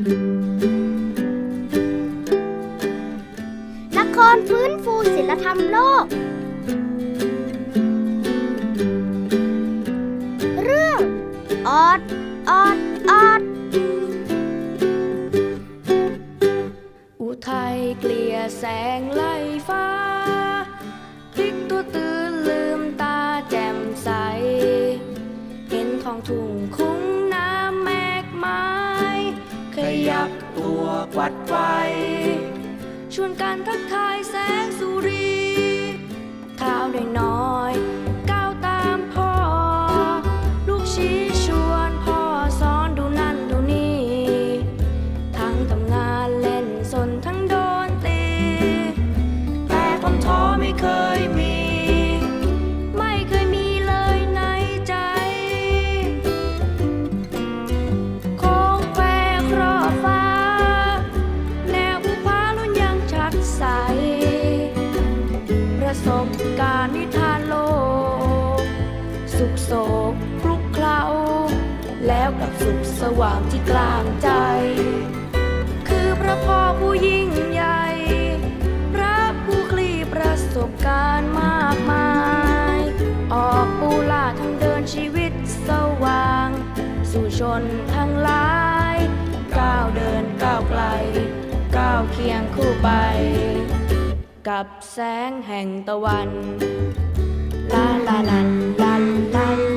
ละครฟื้นฟูศิลธรรมโลก เรื่องออดออดออดอุทัยเกลี่ยแสงไล่ฟ้า ยับตัวกวัดไวชวนกันทักทายแสงสุรีข้าวน้อย ว่างที่กลางใจ คือพระพ่อผู้ยิ่งใหญ่ พระผู้คลี่ประสบการณ์มากมาย ออกปูลาดทางเดินชีวิตสว่าง สู่ชนทั้งหลาย ก้าวเดินก้าวไกล ก้าวเคียงคู่ไป กับแสงแห่งตะวัน ลาลาลาลาลา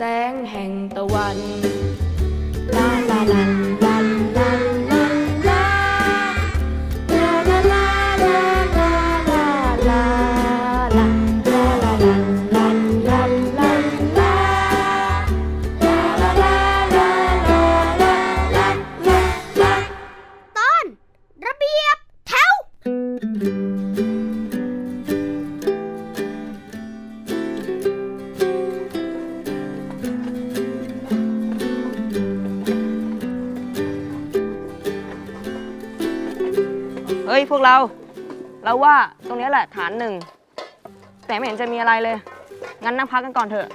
แสงแห่งตะวัน ลาลาลา ตรงเนี้ยแหละฐานหนึ่ง แต่ไม่เห็นจะมีอะไรเลย งั้นนั่งพักกันก่อนเถอะ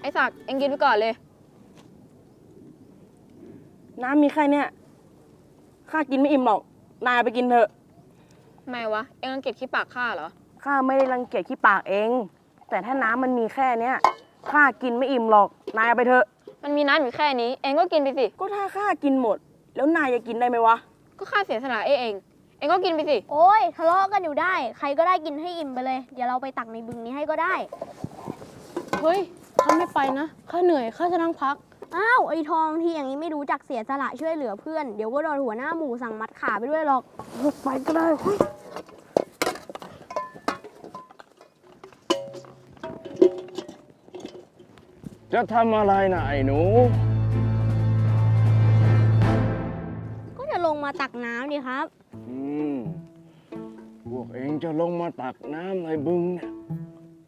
ไอ้ศักดิ์เอ็งกินไปก่อนเลย น้ำมีแค่เนี้ยข้ากินไม่อิ่มหรอก นายเอาไปกินเถอะ ทำไมวะ เอ็งรังเกียจขี้ปากข้าเหรอ ข้าไม่ได้รังเกียจขี้ปากเอง แต่ถ้าน้ำมันมีแค่เนี้ยข้ากินไม่อิ่มหรอก นายเอาไปเถอะ มันมีน้ำอยู่แค่นี้ เอ็งก็กินไปสิ ก็ถ้าข้ากินหมด แล้วนายจะกินได้ไหมวะ ก็ข้าเสียสละเองเอง เอ็งก็กินไปสิ โอ้ยทะเลาะกันอยู่ได้ ใครก็ได้กินให้อิ่มไปเลย เดี๋ยวเราไปตักในบึงนี้ให้ก็ได้ เฮ้ย ข้าไม่ไปนะ ข้าเหนื่อย ข้าจะนั่งพัก อ้าวไอ้ทองที่อย่างนี้ไม่รู้จักเสียสละช่วยเหลือเพื่อน เดี๋ยวก็โดนหัวหน้าหมูสั่งมัดขาไปด้วยหรอก ไปก็ได้เฮ้ย จะทำอะไรนะไอ้หนู ก็จะลงมาตักน้ำดิครับ อืม พวกเองจะลงมาตักน้ำในบึงเนี่ย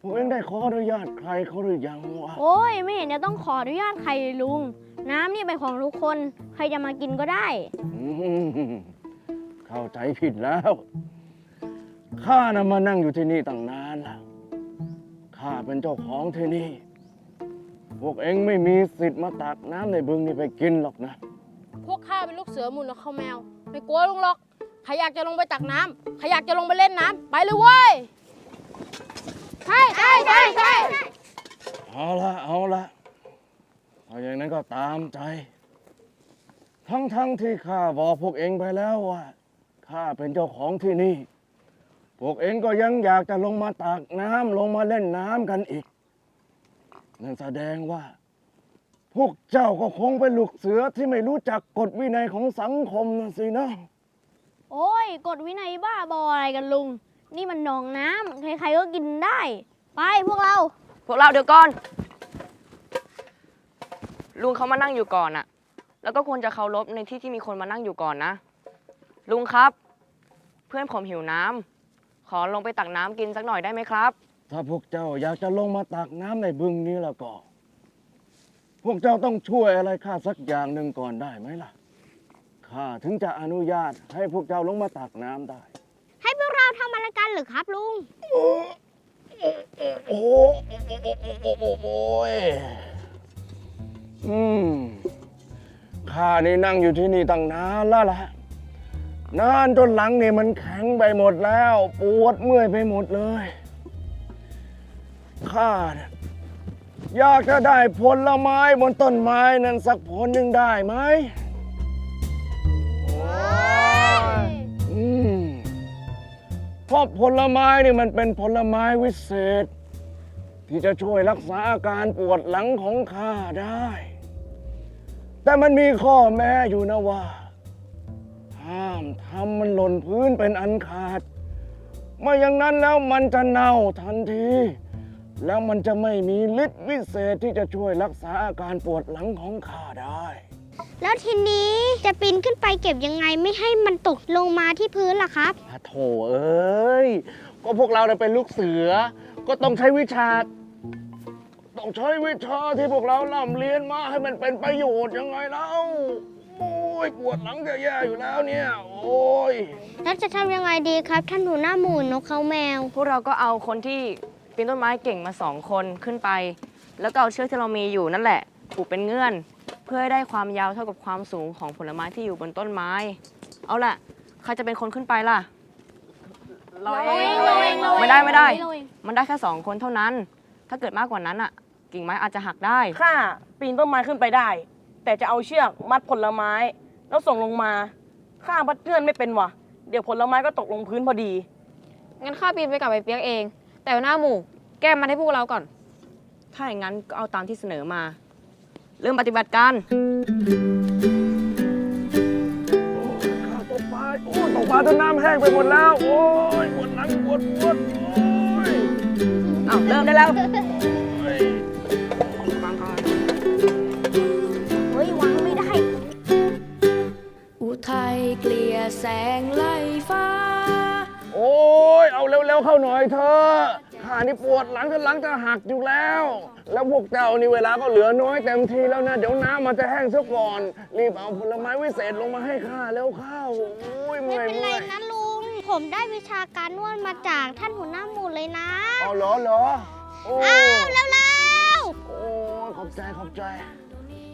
พวกเองได้ขออนุญาตใครเขาหรือยังวะ โอ้ย ไม่เห็นจะต้องขออนุญาตใครเลยลุง น้ำนี่เป็นของทุกคน ใครจะมากินก็ได้ อืมเข้าใจผิดแล้ว ข้านะมานั่งอยู่ที่นี่ตั้งนานแล้ว ข้าเป็นเจ้าของที่นี่ พวกเองไม่มีสิทธิ์มาตักน้ำในบึงนี่ไปกินหรอกนะ พวกข้าเป็นลูกเสือหมุนนกเขาแมว ไม่กลัวลุงหรอก ใครอยากจะลงไปตักน้ำใครอยากจะลงไปเล่นน้ำไปเลยเว้ยใช่ใช่ใช่ใช่เอาละเอาละถ้าอย่างนั้นก็ตามใจ ทั้งๆที่ข้าบอกพวกเองไปแล้วว่าข้าเป็นเจ้าของที่นี่ พวกเองก็ยังอยากจะลงมาตักน้ำลงมาเล่นน้ำกันอีก นั่นแสดงว่า พวกเจ้าก็คงเป็นลูกเสือที่ไม่รู้จักกฎวินัยของสังคมนะสินะ โอ้ยกฎวินัยบ้าบออะไรกันลุง นี่มันหนองน้ำใครๆก็กินได้ ไปพวกเรา พวกเราเดี๋ยวก่อน ลุงเขามานั่งอยู่ก่อนอะแล้วก็ควรจะเคารพในที่ที่มีคนมานั่งอยู่ก่อนนะ ลุงครับ เพื่อนผมหิวน้ำขอลงไปตักน้ำกินสักหน่อยได้ไหมครับ ถ้าพวกเจ้าอยากจะลงมาตักน้ำในบึงนี้แล้วก็ พวกเจ้าต้องช่วยอะไรข้าสักอย่างหนึ่งก่อนได้ไหมล่ะ ข้าถึงจะอนุญาตให้พวกเจ้าลงมาตักน้ำได้ ให้พวกเราทำอะไรกันหรือครับลุง โอ้โหยอืมข้านี่นั่งอยู่ที่นี่ตั้งนานแล้วล่ะ นานจนหลังนี่มันแข็งไปหมดแล้ว ปวดเมื่อยไปหมดเลย ข้าเนี่ยอยากจะได้ผลไม้บนต้นไม้นั้นสักผลหนึ่งได้ไหมอืมเพราะผลไม้นี่มันเป็นผลไม้วิเศษ ที่จะช่วยรักษาอาการปวดหลังของข้าได้ แต่มันมีข้อแม้อยู่นะว่า ห้ามทำมันหล่นพื้นเป็นอันขาด ไม่อย่างนั้นแล้วมันจะเน่าทันที แล้วมันจะไม่มีฤทธิ์วิเศษที่จะช่วยรักษาอาการปวดหลังของข้าได้ แล้วทีนี้จะปีนขึ้นไปเก็บยังไงไม่ให้มันตกลงมาที่พื้นล่ะครับพะโถเอ้ย ก็พวกเราเนี่ยเป็นลูกเสือ ก็ต้องใช้วิชา ต้องใช้วิชาที่พวกเราล่ำเรียนมาให้มันเป็นประโยชน์ยังไงเล่าโอ้ยปวดหลังจะแย่อยู่แล้วเนี่ย โอ้ย แล้วจะทำยังไงดีครับ ท่านหัวหน้าหมูนกเขาแมว พวกเราก็เอาคนที่ ปีนต้นไม้เก่งมาสองคนขึ้นไป แล้วก็เอาเชือกที่เรามีอยู่นั่นแหละผูกเป็นเงื่อน เพื่อให้ได้ความยาวเท่ากับความสูงของผลไม้ที่อยู่บนต้นไม้ เอาล่ะใครจะเป็นคนขึ้นไปล่ะ เราเองเราเองเราเองไม่ได้ไม่ได้ เราเอง มันได้แค่สองคนเท่านั้น ถ้าเกิดมากกว่านั้นอะ กิ่งไม้อาจจะหักได้ ข้าปีนต้นไม้ขึ้นไปได้ แต่จะเอาเชือกมัดผลไม้ แล้วส่งลงมาข้ามัดเงื่อนไม่เป็นวะเดี๋ยวผลไม้ก็ตกลงพื้นพอดี งั้นข้าปีนไปกับไอ้เปียกเอง แต่หัวหน้าหมู่ แก้มันให้พวกเราก่อน ถ้าอย่างนั้นก็เอาตามที่เสนอมา เริ่มปฏิบัติการข้าตกปลาโอ้ยตกปลาจนน้ำแห้งไปหมดแล้ว โอ้ยปวดหลังปวดปวดโอ้ยเอาเริ่มได้แล้ว โอ้ย เฮ้ยวางไม่ได้ อุทัยเกลี่ยแสงไล่ฟ้าโอ้ย เอาเร็วๆเข้าหน่อยเถอะข้านี่ปวดหลังจนหลังจะหักอยู่แล้ว แล้วพวกเจ้านี่เวลาก็เหลือน้อยเต็มทีแล้วนะ เดี๋ยวน้ำมันจะแห้งซะก่อน รีบเอาผลไม้วิเศษลงมาให้ข้าแล้วเข้าโอ้ยไม่เมื่อยเป็นไรเมื่อยนะลุง ผมได้วิชาการนวดมาจากท่านหัวหน้าหมูเลยนะเอาเหรอเหรอโอ้อ้าวเร็วโอ้ยขอบใจขอบใจ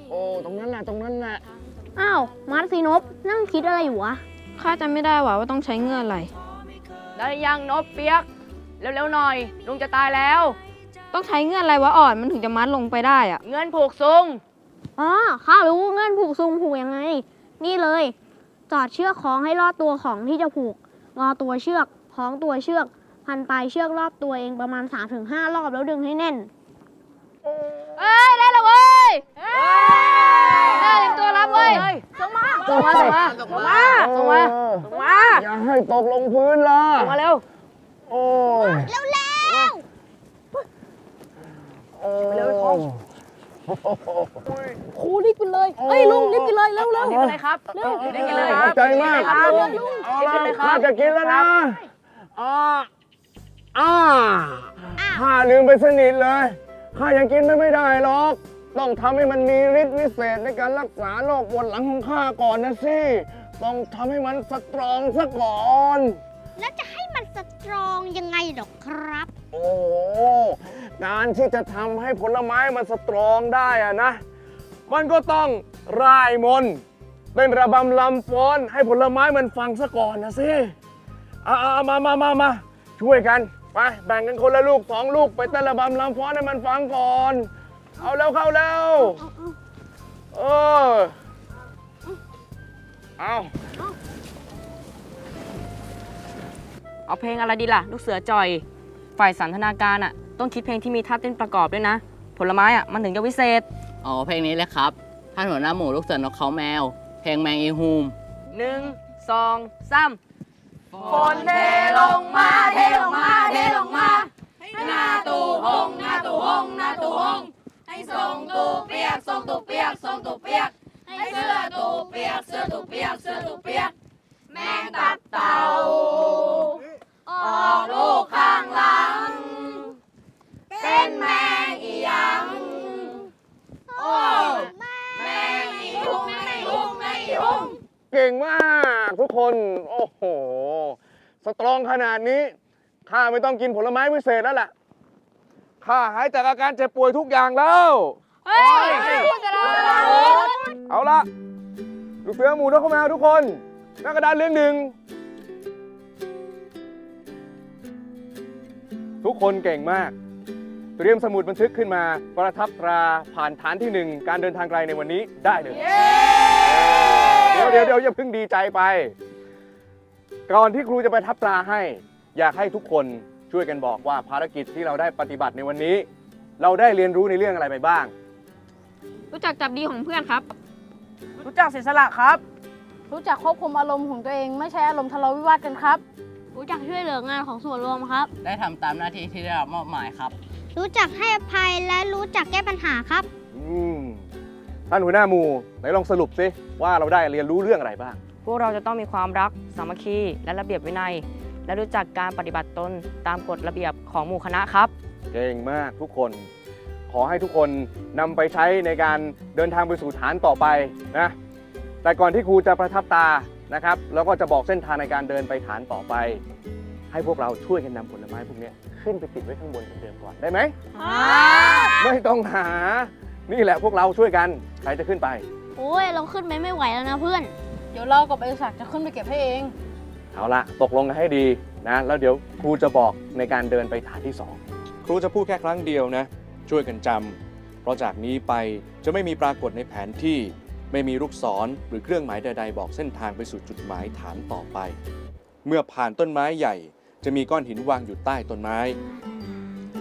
โอ้ตรงนั้นน่ะตรงนั้นน่ะๆอ้าวมาร์ซีนบนั่งคิดอะไรอยู่วะข้าจำไม่ได้ว่าว่าต้องใช้เงื่อนอะไร ได้ยังนบเปียก เร็วๆหน่อย ลุงจะตายแล้ว ต้องใช้เงื่อนอะไรวะอ่อนมันถึงจะมัดลงไปได้อะเงินผูกซุงอ๋อข้ารู้เงื่อนผูกซุงผูกยังไง นี่เลย จอดเชือกคล้องให้รอดตัวของที่จะผูก งอตัวเชือกคล้องตัวเชือก พันปลายเชือกรอบตัวเองประมาณ3-5รอบแล้วดึงให้แน่น เอ้ยได้แล้วเว้ยได้เตรียมตัวรับเว้ยส่งมาส่งมาส่งมาส่งมาส่งมามาอย่าให้ตกลงพื้นล่ะส่งมาเร็วโอ้ยเร็วโอ้ยเร็วๆท้องครูรีบกินเลยเอ้ยลุงรีบกินเลยเร็วเร็วนี่เป็นไรครับเร็วได้กินเลยขอบใจมากครับลุงเอาละข้าจะกินแล้วนะอ่าอ่าข้าลืมไปสนิทเลย ข้ายังกินไม่ได้หรอก ต้องทำให้มันมีฤทธิ์วิเศษในการรักษาโรคปวดหลังของข้าก่อนนะสิ ต้องทำให้มันสตรองซะก่อน แล้วจะให้มันสตรองหรอกครับ โอ้โหการที่จะทำให้ผลไม้มันสตรองได้อะนะ มันก็ต้องร่ายมนต์เป็นระบำลำฟ้อนให้ผลไม้มันฟังซะก่อนนะสิเอาเอาเอามามามามาช่วยกัน ไปแบ่งกันคนละลูกสองลูกไปเต้นระบำลำฟ้อนให้มันฟังก่อน เอาแล้วเข้าแล้วเออเอาเอาเพลงอะไรดีล่ะ ลูกเสือจอย ฝ่ายสันทนาการอะ ต้องคิดเพลงที่มีท่าเต้นประกอบด้วยนะ ผลไม้อะมันถึงจะวิเศษ อ๋อเพลงนี้เลยครับท่านหัวหน้าหมูลูกเสือนกเขาแมว เพลงแมงอีฮูมหนึ่งสองสามฝนเทลงมาเทลงมาเทลงมาหน้าตู่หงหน้าตู่หงหน้าตู่หงให้ส่งตู่เปียกส่งตู่เปียกส่งตู่เปียก ให้เสื้อตู่เปียกเสื้อตู่เปียกเสื้อตู่เปียก แมงตับเต่า ออกลูกข้างหลัง เป็นแมงอีหยัง โอ้แมงอีหุ่งแมงอีหุ่งแมงอีหุ่ง เก่งมากทุกคน โอ้โห สตรองขนาดนี้ ข้า ไม่ต้องกินผลไม้วิเศษแล้วล่ะข้าหายจากอาการเจ็บป่วยทุกอย่างแล้ว เฮ้ยพูดจะเราเอาละลูกเสือหมูนกเข้าแมวทุกคนหน้ากระดานเรื่องหนึ่ง ทุกคนเก่งมาก เตรียมสมุดบันทึกขึ้นมาประทับตราผ่านฐานที่หนึ่งการเดินทางไกลในวันนี้ได้เลย เดี๋ยวเดี๋ยวเดี๋ยวอย่าเพิ่งดีใจไป ก่อนที่ครูจะไปทับตราให้ อยากให้ทุกคนช่วยกันบอกว่าภารกิจที่เราได้ปฏิบัติในวันนี้ เราได้เรียนรู้ในเรื่องอะไรไปบ้าง รู้จักจับดีของเพื่อนครับ รู้จักเสียสละครับ รู้จักควบคุมอารมณ์ของตัวเอง ไม่ใช่อารมณ์ทะเลาะวิวาทกันครับ รู้จักช่วยเหลืองานของส่วนรวมครับ ได้ทำตามหน้าที่ที่ได้รับมอบหมายครับ รู้จักให้อภัยและรู้จักแก้ปัญหาครับ อืมท่านหัวหน้าหมู่ไหนลองสรุปสิว่าเราได้เรียนรู้เรื่องอะไรบ้าง พวกเราจะต้องมีความรัก สามัคคี และระเบียบวินัย และรู้จักการปฏิบัติตนตามกฎระเบียบของหมู่คณะครับ เก่งมากทุกคน ขอให้ทุกคนนำไปใช้ในการเดินทางไปสู่ฐานต่อไปนะ แต่ก่อนที่ครูจะประทับตานะครับ แล้วก็จะบอกเส้นทางในการเดินไปฐานต่อไป ให้พวกเราช่วยกันนำผลไม้พวกเนี้ยขึ้นไปติดไว้ข้างบนเหมือนเดิมก่อนได้ไหมไม่ต้องหา นี่แหละพวกเราช่วยกันใครจะขึ้นไป โอ้ย เราขึ้นไปไม่ไหวแล้วนะเพื่อน เดี๋ยวเรากับบริษัทจะขึ้นไปเก็บให้เอง เอาละตกลงกันให้ดีนะ แล้วเดี๋ยวครูจะบอกในการเดินไปฐานที่สองครูจะพูดแค่ครั้งเดียวนะ ช่วยกันจำเพราะจากนี้ไปจะไม่มีปรากฏในแผนที่ ไม่มีลูกศรหรือเครื่องหมายใด ๆ บอกเส้นทางไปสู่จุดหมายฐานต่อไป เมื่อผ่านต้นไม้ใหญ่ จะมีก้อนหินวางอยู่ใต้ต้นไม้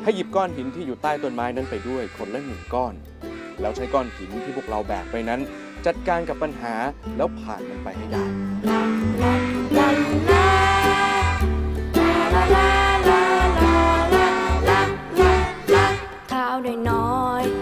ให้หยิบก้อนหินที่อยู่ใต้ต้นไม้นั้นไปด้วยคนละหนึ่งก้อน แล้วใช้ก้อนหินที่พวกเราแบกไปนั้น จัดการกับปัญหาแล้วผ่านมันไปให้ได้ เท้าน้อยๆก้าว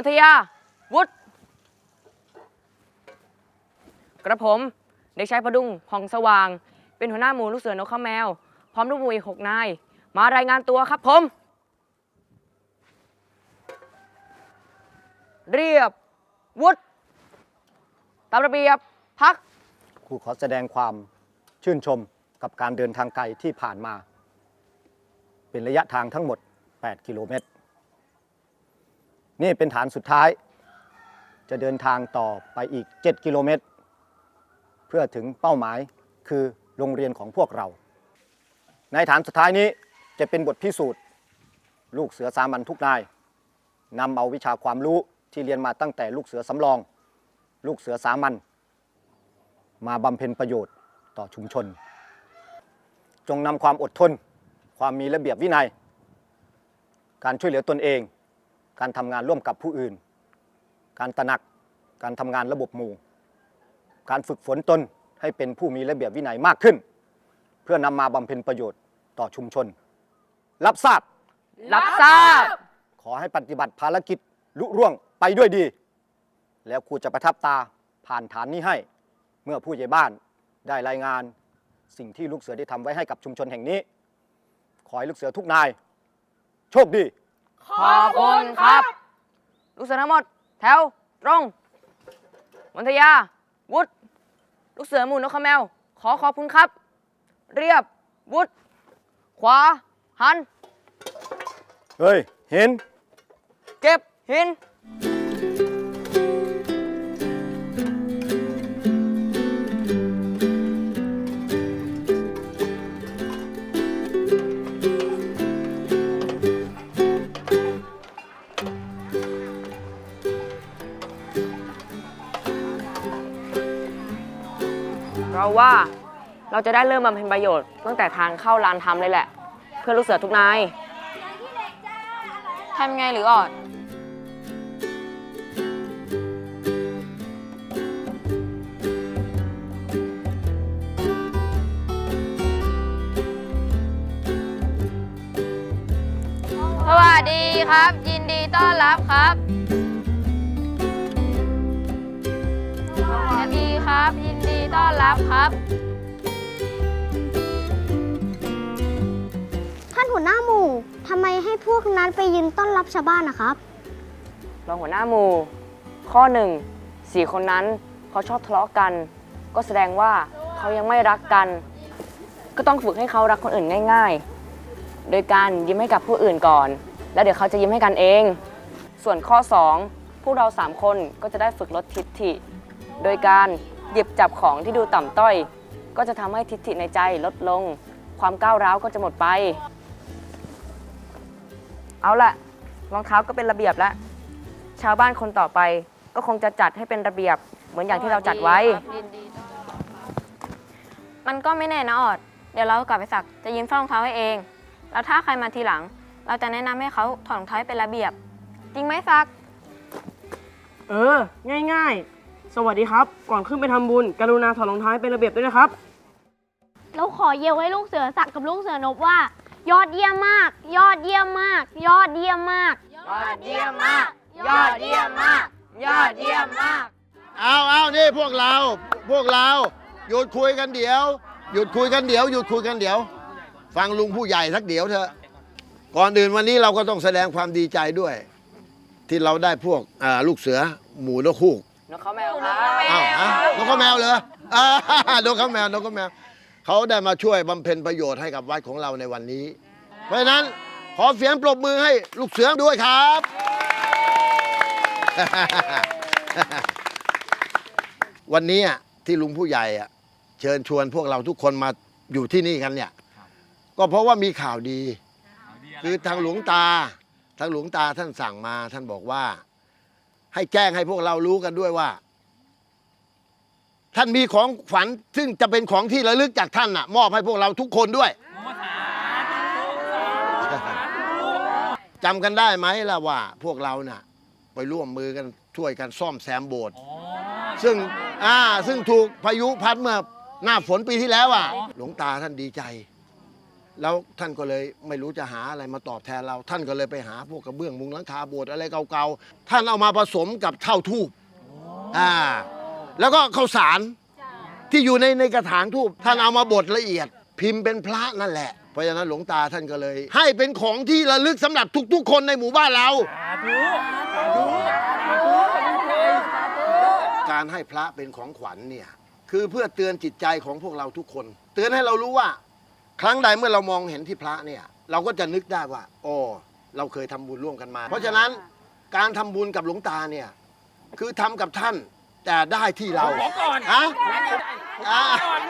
นทยา วุฒกระผม เด็กชายพดุงผ่องสว่าง เป็นหัวหน้าหมู่ลูกเสือนกข้าแมว พร้อมลูกหมูอีกหกนาย มารายงานตัวครับผม เรียบ วุฒตามระเบียบ พัก ครูขอแสดงความชื่นชมกับการเดินทางไกลที่ผ่านมา เป็นระยะทางทั้งหมด 8 กิโลเมตร นี่เป็นฐานสุดท้าย จะเดินทางต่อไปอีก 7 กิโลเมตร เพื่อถึงเป้าหมายคือโรงเรียนของพวกเรา ในฐานสุดท้ายนี้จะเป็นบทพิสูจน์ ลูกเสือสามัญทุกนายนำเอาวิชาความรู้ที่เรียนมาตั้งแต่ลูกเสือสำรอง ลูกเสือสามัญมาบำเพ็ญประโยชน์ต่อชุมชน จงนำความอดทน ความมีระเบียบวินัย การช่วยเหลือตนเอง การทำงานร่วมกับผู้อื่น การตระหนัก การทำงานระบบหมู่ การฝึกฝนตนให้เป็นผู้มีระเบียบวินัยมากขึ้น เพื่อนำมาบำเพ็ญประโยชน์ต่อชุมชน รับทราบ รับทราบ ขอให้ปฏิบัติภารกิจลุร่วงไปด้วยดี แล้วครูจะประทับตาผ่านฐานนี้ให้ เมื่อผู้ใหญ่บ้านได้รายงานสิ่งที่ลูกเสือได้ทำไว้ให้กับชุมชนแห่งนี้ ขอให้ลูกเสือทุกนาย โชคดี ขอบคุณครับ ลูกเสือทั้งหมด แถว ตรงมนทยา วุฒลูกเสือหมู่นกขแมว ขอขอบคุณครับ เรียบ วุฒขวา หัน เฮ้ย เห็น เก็บหิน ว่า เราจะได้เริ่มบำเพ็ญประโยชน์ตั้งแต่ทางเข้าลานทำเลยแหละ เพื่อลูกเสือทุกนายทำไงหรือออด สวัสดีครับ ยินดีต้อนรับครับ ต้อนรับครับ ท่านหัวหน้าหมู่ทำไมให้พวกนั้นไปยืนต้อนรับชาวบ้านนะครับ รองหัวหน้าหมู่ ข้อหนึ่งสี่คนนั้นเขาชอบทะเลาะกัน ก็แสดงว่าเขายังไม่รักกัน ก็ต้องฝึกให้เขารักคนอื่นง่าย ๆ โดยการยิ้มให้กับผู้อื่นก่อน แล้วเดี๋ยวเขาจะยิ้มให้กันเอง ส่วนข้อ2พวกเราสามคนก็จะได้ฝึกลดทิฐิ โดยการ หยิบจับของที่ดูต่ำต้อย ก็จะทำให้ทิฐิในใจลดลง ความก้าวร้าวก็จะหมดไป เอาละรองเท้าก็เป็นระเบียบแล้ว ชาวบ้านคนต่อไป ก็คงจะจัดให้เป็นระเบียบเหมือนอย่างที่เราจัดไว้ มันก็ไม่แน่นะออด เดี๋ยวเรากลับไปสักจะยืนเฝ้ารองเท้าให้เอง แล้วถ้าใครมาทีหลัง เราจะแนะนำให้เขาถอดรองเท้าให้เป็นระเบียบ จริงไหมซัก เออ ง่าย ๆ สวัสดีครับ ก่อนขึ้นไปทำบุญ กรุณาถอดรองเท้าให้เป็นระเบียบด้วยนะครับ เราขอเยลให้ลูกเสือสักกับลูกเสือนบว่า ยอดเยี่ยมมาก ยอดเยี่ยมมาก ยอดเยี่ยมมาก ยอดเยี่ยมมาก ยอดเยี่ยมมาก ยอดเยี่ยมมาก เอาเอานี่พวกเรา พวกเรา หยุดคุยกันเดี๋ยว หยุดคุยกันเดี๋ยว หยุดคุยกันเดี๋ยว ฟังลุงผู้ใหญ่สักเดี๋ยวเถอะ ก่อนอื่นวันนี้เราก็ต้องแสดงความดีใจด้วย ที่เราได้พวกอ่าลูกเสือหมูนกฮูก นกเขาแมวครับอ้าวฮะนกข้าวแมวเหรออ่านกข้าวแมวนกข้าวแมวเขาได้มาช่วยบำเพ็ญประโยชน์ให้กับวัดของเราในวันนี้ เพราะฉะนั้นขอเสียงปรบมือให้ลูกเสือด้วยครับ วันนี้อะที่ลุงผู้ใหญ่อะเชิญชวนพวกเราทุกคนมาอยู่ที่นี่กันเนี่ย ก็เพราะว่ามีข่าวดี คือทางหลวงตา ทางหลวงตาท่านสั่งมาท่านบอกว่า ให้แจ้งให้พวกเรารู้กันด้วยว่า ท่านมีของขวัญซึ่งจะเป็นของที่ระลึกจากท่านน่ะ มอบให้พวกเราทุกคนด้วยจำกันได้ไหมล่ะว่า พวกเราน่ะ ไปร่วมมือกันช่วยกันซ่อมแซมโบสถ์ซึ่งอ่าซึ่งถูกพายุพัดเมื่อหน้าฝนปีที่แล้วอะ หลวงตาท่านดีใจ แล้วท่านก็เลยไม่รู้จะหาอะไรมาตอบแทนเรา ท่านก็เลยไปหาพวกกระเบื้องมุงหลังคาโบสถ์อะไรเก่าๆท่านเอามาผสมกับเท่าทูบอ่าแล้วก็ข้าวสารที่อยู่ในในกระถางทูบท่านเอามาบดละเอียด พิมพ์เป็นพระนั่นแหละ เพราะฉะนั้นหลวงตาท่านก็เลย ให้เป็นของที่ระลึกสำหรับทุกๆ คนในหมู่บ้านเราการให้พระเป็นของขวัญเนี่ยคือเพื่อเตือนจิตใจของพวกเราทุกคน เตือนให้เรารู้ว่า ครั้งใดเมื่อเรามองเห็นที่พระเนี่ย เราก็จะนึกได้ว่าอ๋อเราเคยทำบุญร่วมกันมา เพราะฉะนั้นการทำบุญกับหลวงตาเนี่ย คือทำกับท่านแต่ได้ที่เราขอก่อนฮะอ่า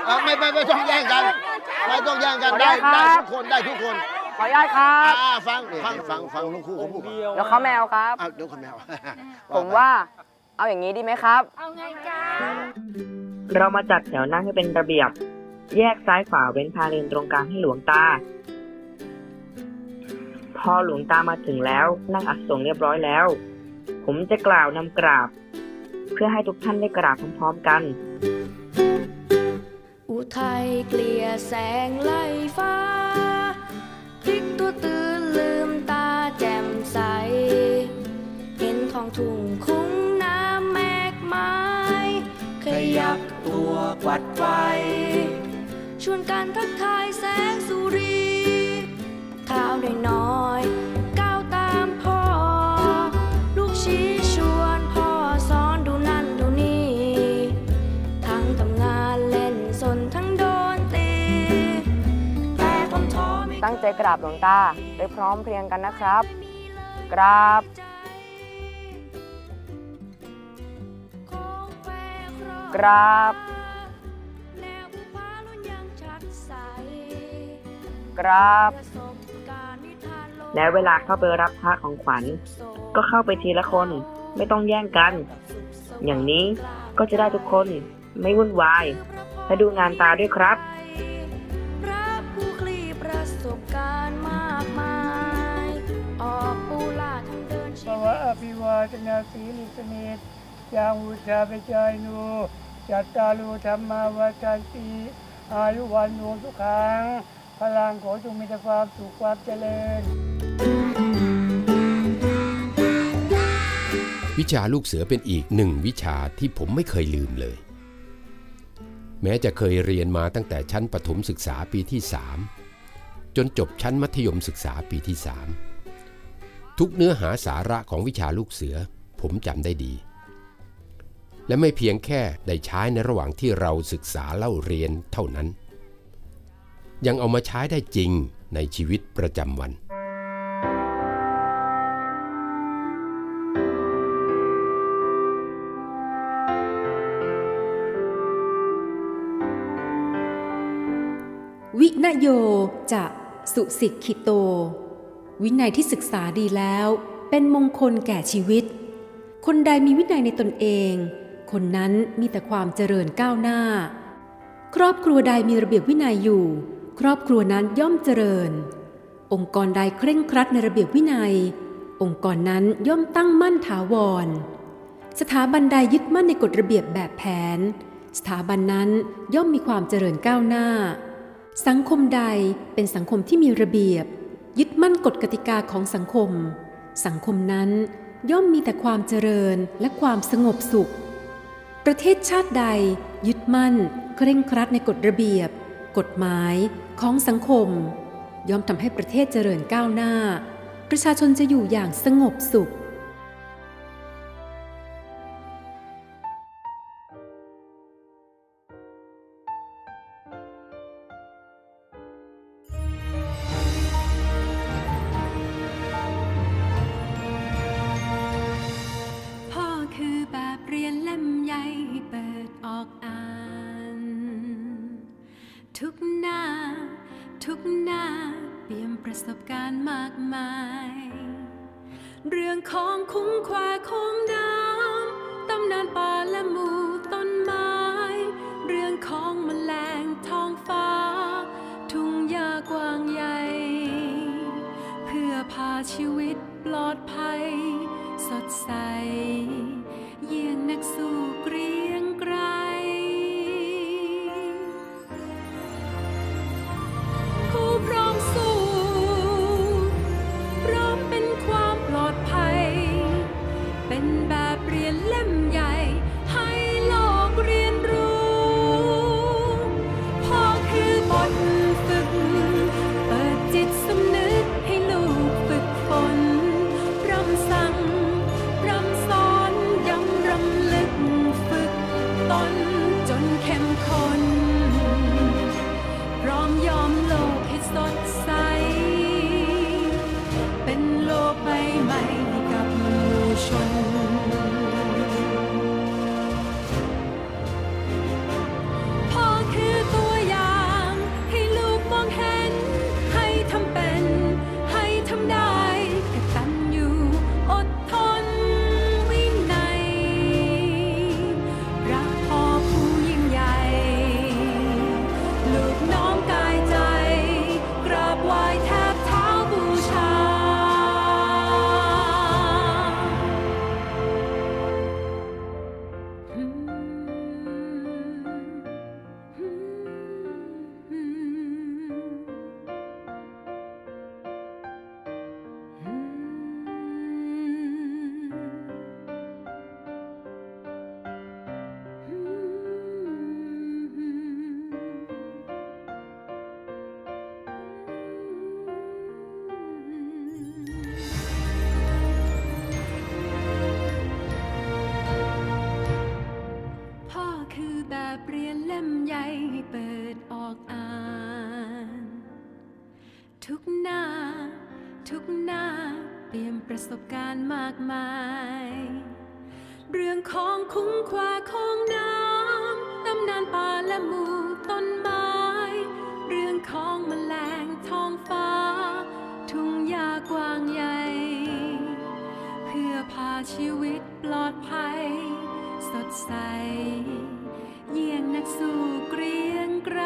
อ่าไม่ไม่ไม่ต้องแย่งกันไม่ต้องแย่งกันได้ขออนุญาตครับได้ทุกคนได้ทุกคนขออนุญาตครับ อ่าฟังฟังฟังฟังลูกคู่เขาพูดก่อนนกเขาแมวครับ อ้าวเดี๋ยวคำแมวผมว่าเอาอย่างนี้ดีไหมครับ เอาไงจ้า เรามาจัดแถวนั่งให้เป็นระเบียบ แยกซ้ายขวาเว้นทาเดินตรงกลางให้หลวงตา พอหลวงตามาถึงแล้ว นั่งอักสงเรียบร้อยแล้ว ผมจะกล่าวนำกราบ เพื่อให้ทุกท่านได้กราบพร้อมๆกัน อุทัยเกลี่ยแสงไล่ฟ้าพลิกตัวตื่นลืมตาแจ่มใส เห็นท้องทุ่งคุ้งน้ำแมกไม้ขยับตัวกวัดไกว วนกันทักทายแสงสุรีเท้าได้น้อยๆก้าวตามพ่อ ลูกชี้ชวนพ่อสอนดูนั่นดูนี่ ทั้งทำงานเล่นสนทั้งโดนตีแต่ผมท้อไม่ตั้งใจกราบหลวงตาโดยพร้อมเพรียงกันนะครับ กราบ กราบ กราบประสบการณ์นิทานโลกแล้วเวลาเข้าไปรับพระของขวัญ ก็เข้าไปทีละคนไม่ต้องแย่งกัน อย่างนี้ก็จะได้ทุกคนไม่วุ่นวายและดูงานตาด้วยครับพระผู้คลี่ประสบการณ์มากมายออกปูลาดทั้งเดินภชีวะอภิวาทนาสีลิสเนตยังวุชาเปจายโนจัตตารุธรรมาวาจันติอายุวันโนสุขัง พลังขอจงมีแต่ความสุขความเจริญ วิชาลูกเสือเป็นอีกหนึ่งวิชาที่ผมไม่เคยลืมเลย แม้จะเคยเรียนมาตั้งแต่ชั้นประถมศึกษาปีที่ 3 จนจบชั้นมัธยมศึกษาปีที่ 3 ทุกเนื้อหาสาระของวิชาลูกเสือผมจำได้ดี และไม่เพียงแค่ได้ใช้ในระหว่างที่เราศึกษาเล่าเรียนเท่านั้น ยังเอามาใช้ได้จริงในชีวิตประจำวัน วินโยจะสุสิกขิโต วินัยที่ศึกษาดีแล้ว เป็นมงคลแก่ชีวิต คนใดมีวินัยในตนเอง คนนั้นมีแต่ความเจริญก้าวหน้า ครอบครัวใดมีระเบียบวินัยอยู่ ครอบครัวนั้นย่อมเจริญ องค์กรใดเคร่งครัดในระเบียบวินัย องค์กรนั้นย่อมตั้งมั่นถาวร สถาบันใดยึดมั่นในกฎระเบียบแบบแผน สถาบันนั้นย่อมมีความเจริญก้าวหน้า สังคมใดเป็นสังคมที่มีระเบียบ ยึดมั่นกฎกติกาของสังคม สังคมนั้นย่อมมีแต่ความเจริญและความสงบสุข ประเทศชาติใด ยึดมั่น เคร่งครัดในกฎระเบียบ กฎหมาย ของสังคม ย่อมทำให้ประเทศเจริญก้าวหน้า ประชาชนจะอยู่อย่างสงบสุข มาย เรื่องของคุ้งควายคงน้ำตำนานป่าและหมู่ต้นไม้ เรื่องของแมลงท้องฟ้า ทุ่งหญ้ากว้างใหญ่ เพื่อพาชีวิต แมาย เรื่องของคุ้งควาของน้ำตำนานป่าและหมู่ต้นไม้ เรื่องของแมลงท้องฟ้า ทุ่งหญ้ากว้างใหญ่ เพื่อพาชีวิตปลอดภัย สดใส เยี่ยงนักสู้เกรียงไกร